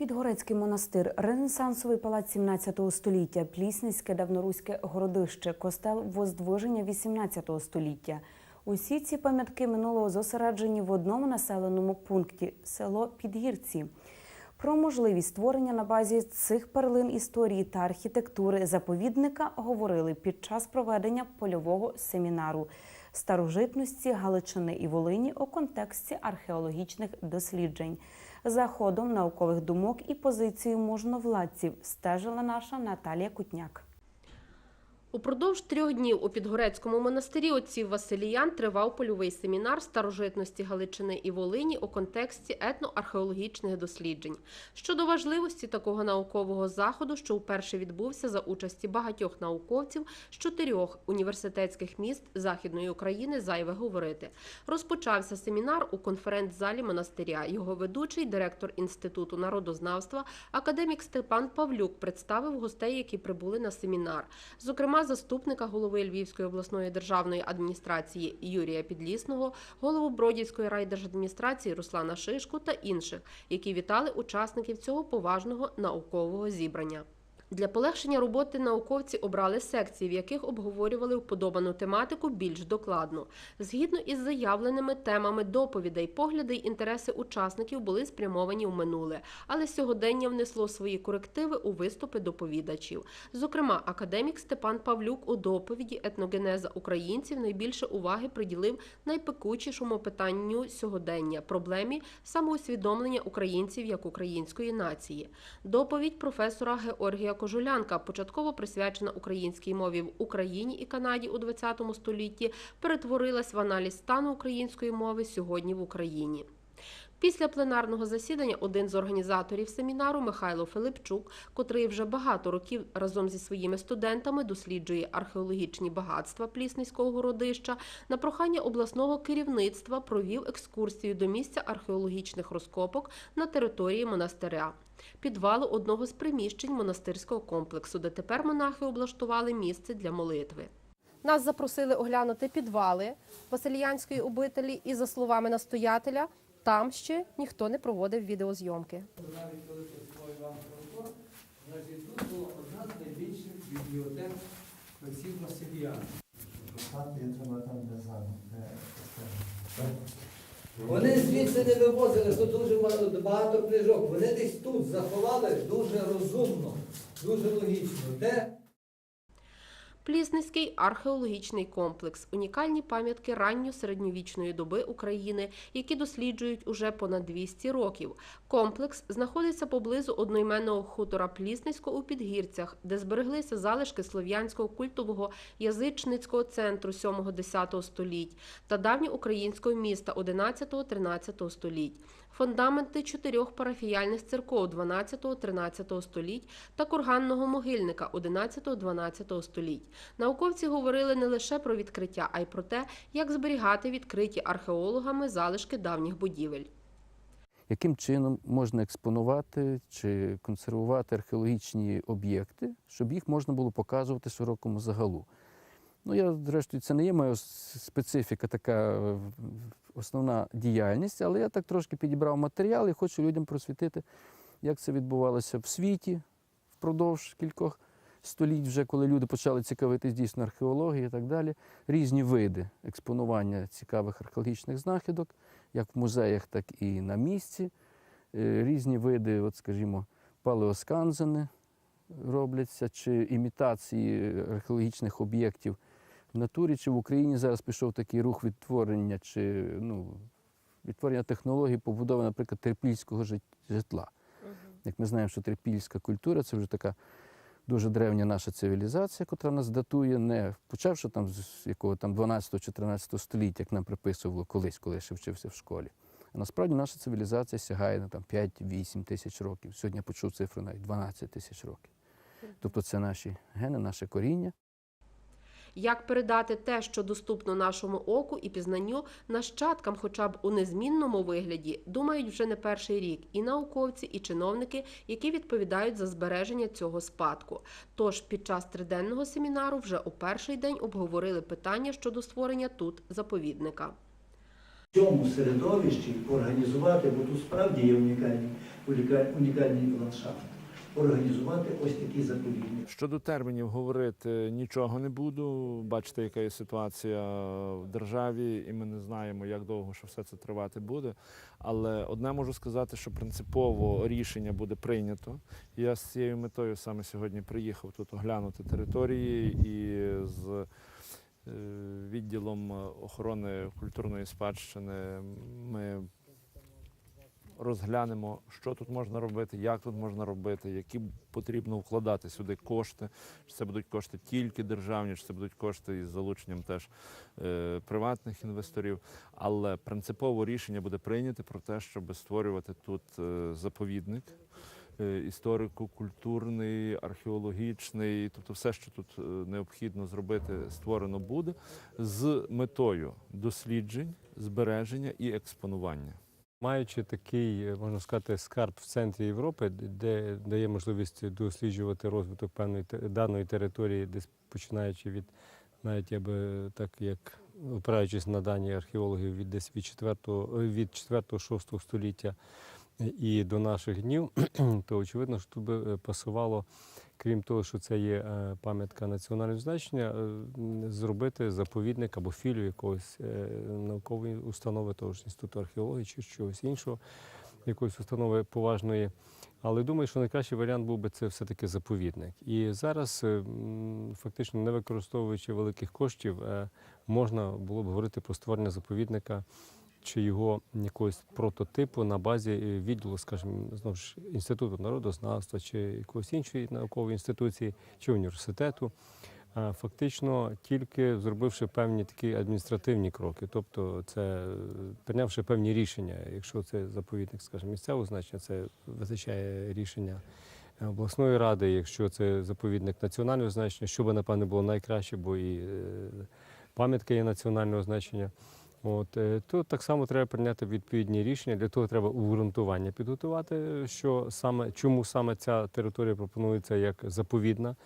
Підгорецький монастир, Ренесансовий палац 17 століття, Плісницьке давноруське городище, костел Воздвиження 18 століття. Усі ці пам'ятки минулого зосереджені в одному населеному пункті село Підгірці. Про можливість створення на базі цих перлин історії та архітектури заповідника говорили під час проведення польового семінару старожитності Галичини і Волині у контексті археологічних досліджень. За ходом наукових думок і позицією можновладців стежила наша Наталія Кутняк. Упродовж трьох днів у Підгорецькому монастирі отців Василіян тривав польовий семінар старожитності Галичини і Волині у контексті етноархеологічних досліджень. Щодо важливості такого наукового заходу, що вперше відбувся за участі багатьох науковців з чотирьох університетських міст Західної України, зайве говорити. Розпочався семінар у конференц-залі монастиря. Його ведучий, директор Інституту народознавства, академік Степан Павлюк представив гостей, які прибули на семінар. Зокрема, заступника голови Львівської обласної державної адміністрації Юрія Підлісного, голову Бродівської райдержадміністрації Руслана Шишку та інших, які вітали учасників цього поважного наукового зібрання. Для полегшення роботи науковці обрали секції, в яких обговорювали вподобану тематику більш докладно. Згідно із заявленими темами доповідей, погляди й інтереси учасників були спрямовані в минуле, але сьогодення внесло свої корективи у виступи доповідачів. Зокрема, академік Степан Павлюк у доповіді етногенеза українців найбільше уваги приділив найпекучішому питанню сьогодення проблемі самоусвідомлення українців як української нації. Доповідь професора Георгія Кожулянка, початково присвячена українській мові в Україні і Канаді у ХХ столітті, перетворилась в аналіз стану української мови сьогодні в Україні. Після пленарного засідання один з організаторів семінару Михайло Филипчук, котрий вже багато років разом зі своїми студентами досліджує археологічні багатства Плісницького городища, на прохання обласного керівництва провів екскурсію до місця археологічних розкопок на території монастиря. Підвалу одного з приміщень монастирського комплексу, де тепер монахи облаштували місце для молитви. Нас запросили оглянути підвали Васильянської обителі, і за словами настоятеля, там ще ніхто не проводив відеозйомки. навіть коли працював Іван Франко, значить тут була одна з найбільших бібліотек де замок. Вони звідси не вивозили, тут дуже багато книжок. Вони десь тут заховали дуже розумно, дуже логічно. Де Плісницький археологічний комплекс унікальні пам'ятки ранньо-середньовічної доби України, які досліджують уже понад 200 років. Комплекс знаходиться поблизу одноіменного хутора Плісницько у Підгірцях, де збереглися залишки слов'янського культового язичницького центру 7-10 століть та давньоукраїнського міста 11-13 століть. Фундаменти чотирьох парафіяльних церков 12-13 століть та курганного могильника 11-12 століть. Науковці говорили не лише про відкриття, а й про те, як зберігати відкриті археологами залишки давніх будівель. яким чином можна експонувати чи консервувати археологічні об'єкти, щоб їх можна було показувати широкому загалу. Ну, я, зрештою, це не є моя специфіка, така е, основна діяльність, але я так трошки підібрав матеріал і хочу людям просвітити, як це відбувалося в світі впродовж кількох століть, вже коли люди почали цікавитись дійсно археологією і так далі. Різні види експонування цікавих археологічних знахідок, як в музеях, так і на місці. Е, Різні види, от, скажімо, палеосканзени робляться, чи імітації археологічних об'єктів в натурі, чи в Україні зараз пішов такий рух відтворення, чи ну, відтворення технологій побудови, наприклад, трипільського жит- житла. Як ми знаємо, що трипільська культура це вже така дуже древня наша цивілізація, яка нас датує, не почавши там з якого там 12-14 століття, як нам приписувало колись, коли я ще вчився в школі. А насправді наша цивілізація сягає на там 5-8 тисяч років. Сьогодні я почув цифру навіть 12 тисяч років. Тобто це наші гени, наше коріння. Як передати те, що доступно нашому оку і пізнанню нащадкам, хоча б у незмінному вигляді, думають вже не перший рік і науковці, і чиновники, які відповідають за збереження цього спадку. Тож під час триденного семінару вже у перший день обговорили питання щодо створення тут заповідника. В цьому середовищі організувати, бо тут справді є унікальні, унікальні ландшафти, організувати ось такий заповідник. Щодо термінів говорити нічого не буду. Бачите, яка є ситуація в державі, і ми не знаємо, як довго що все це тривати буде. Але одне можу сказати, що принципово рішення буде прийнято. Я з цією метою саме сьогодні приїхав тут оглянути території і з е, відділом охорони культурної спадщини ми розглянемо, що тут можна робити, як тут можна робити, які потрібно вкладати сюди кошти. Чи це будуть кошти тільки державні, чи це будуть кошти із залученням теж е, приватних інвесторів. Але принципово рішення буде прийнято про те, щоб створювати тут е, заповідник. е, Історико-культурний, археологічний, тобто все, що тут е, необхідно зробити, створено буде з метою досліджень, збереження і експонування. Маючи такий, е, можна сказати, скарб в центрі Європи, де дає можливість досліджувати розвиток певної даної території, десь починаючи від навіть я би так як опираючись на дані археологів від десь від 4 від 4-6 століття і до наших днів, то очевидно, що тут би е, пасувало, крім того, що це є е, пам'ятка національного значення, е, зробити заповідник або філію якогось наукової установи, того ж інституту археології чи чогось іншого, якоїсь установи поважної. Але думаю, що найкращий варіант був би це все-таки заповідник. І зараз, фактично не використовуючи великих коштів, можна було б говорити про створення заповідника чи його якогось прототипу на базі е, відділу, скажімо, знову ж інституту народознавства, чи якоїсь іншої наукової інституції, чи університету. Е, Фактично, тільки зробивши певні такі адміністративні кроки, тобто це е, прийнявши певні рішення, якщо це заповідник, скажімо, місцевого значення, це визначає рішення обласної ради, якщо це заповідник національного значення, що би, напевне, було найкраще, бо і пам'ятка є національного значення. От, е, то так само треба прийняти відповідні рішення. Для того треба обґрунтування підготувати, що саме чому саме ця територія пропонується як заповідна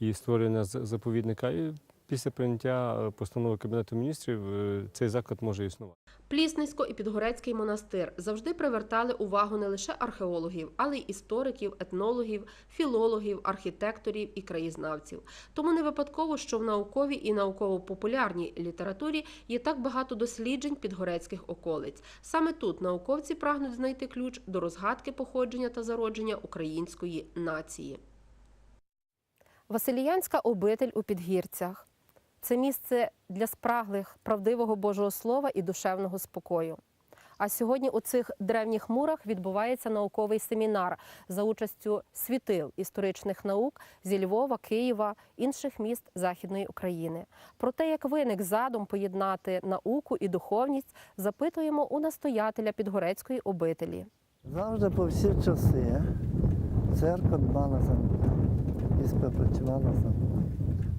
і створення заповідника. І після прийняття е, постанови Кабінету міністрів е, цей заклад може існувати. Плісницько і Підгорецький монастир завжди привертали увагу не лише археологів, але й істориків, етнологів, філологів, архітекторів і краєзнавців. Тому не випадково, що в науковій і науково-популярній літературі є так багато досліджень підгорецьких околиць. Саме тут науковці прагнуть знайти ключ до розгадки походження та зародження української нації. Василіянська обитель у Підгірцях це місце для спраглих правдивого Божого Слова і душевного спокою. А сьогодні у цих древніх мурах відбувається науковий семінар за участю світил історичних наук зі Львова, Києва, інших міст Західної України. Про те, як виник задум поєднати науку і духовність, запитуємо у настоятеля Підгорецької обителі. Завжди по всі часи церква дбала за і співпрацювала з наукою,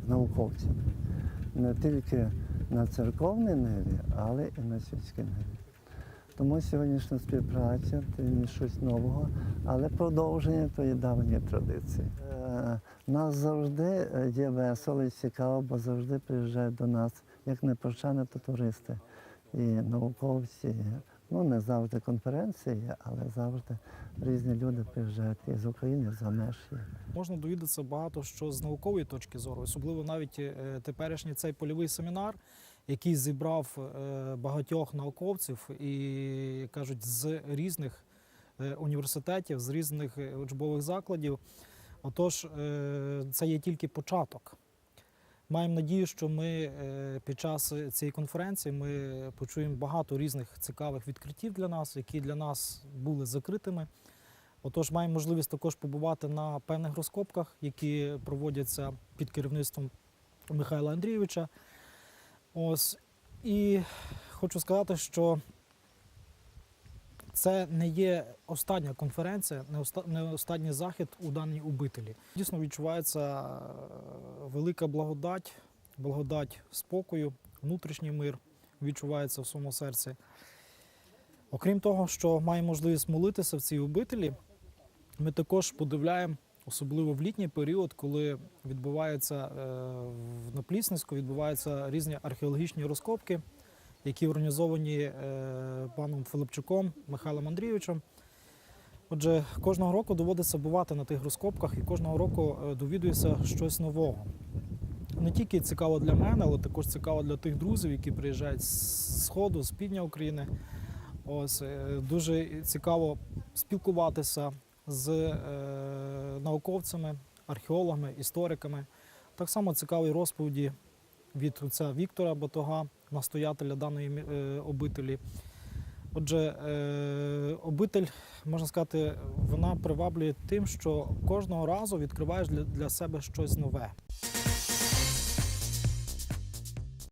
з науковцями. Не тільки на церковній ниві, але і на світській ниві. Тому сьогоднішня співпраця це не щось нового, але продовження тої давньої традиції. Е, Нас завжди е, є весело і цікаво, бо завжди приїжджають до нас як непрошани, то туристи і науковці. Ну, не завжди конференції, але завжди різні люди приїжджають із України, за меж. є. Можна довідатися багато що з наукової точки зору, особливо навіть е, теперішній цей польовий семінар, який зібрав е, багатьох науковців і кажуть з різних е, університетів, з різних учбових закладів. Отож, це є тільки початок. Маємо надію, що ми е, під час цієї конференції ми почуємо багато різних цікавих відкриттів для нас, які для нас були закритими. Отож, маємо можливість також побувати на певних розкопках, які проводяться під керівництвом Михайла Андрійовича. Ось. І хочу сказати, що це не є остання конференція, не оста- останній захід у даній обителі. Дійсно відчувається е, велика благодать, благодать спокою, внутрішній мир відчувається в своєму серці. Окрім того, що маємо можливість молитися в цій обителі, ми також подивляємо, особливо в літній період, коли відбуваються е, в Наплісницьку, відбуваються різні археологічні розкопки, які організовані е, паном Филипчуком Михайлом Андрійовичем. Отже, кожного року доводиться бувати на тих розкопках і кожного року е, довідуєшся щось нового. Не тільки цікаво для мене, але також цікаво для тих друзів, які приїжджають з сходу, з півдня України. Ось е, дуже цікаво спілкуватися з е, науковцями, археологами, істориками. Так само цікаві розповіді від отця Віктора Батога, настоятеля даної е, обителі. Отже, е, обитель, можна сказати, вона приваблює тим, що кожного разу відкриваєш для, для себе щось нове.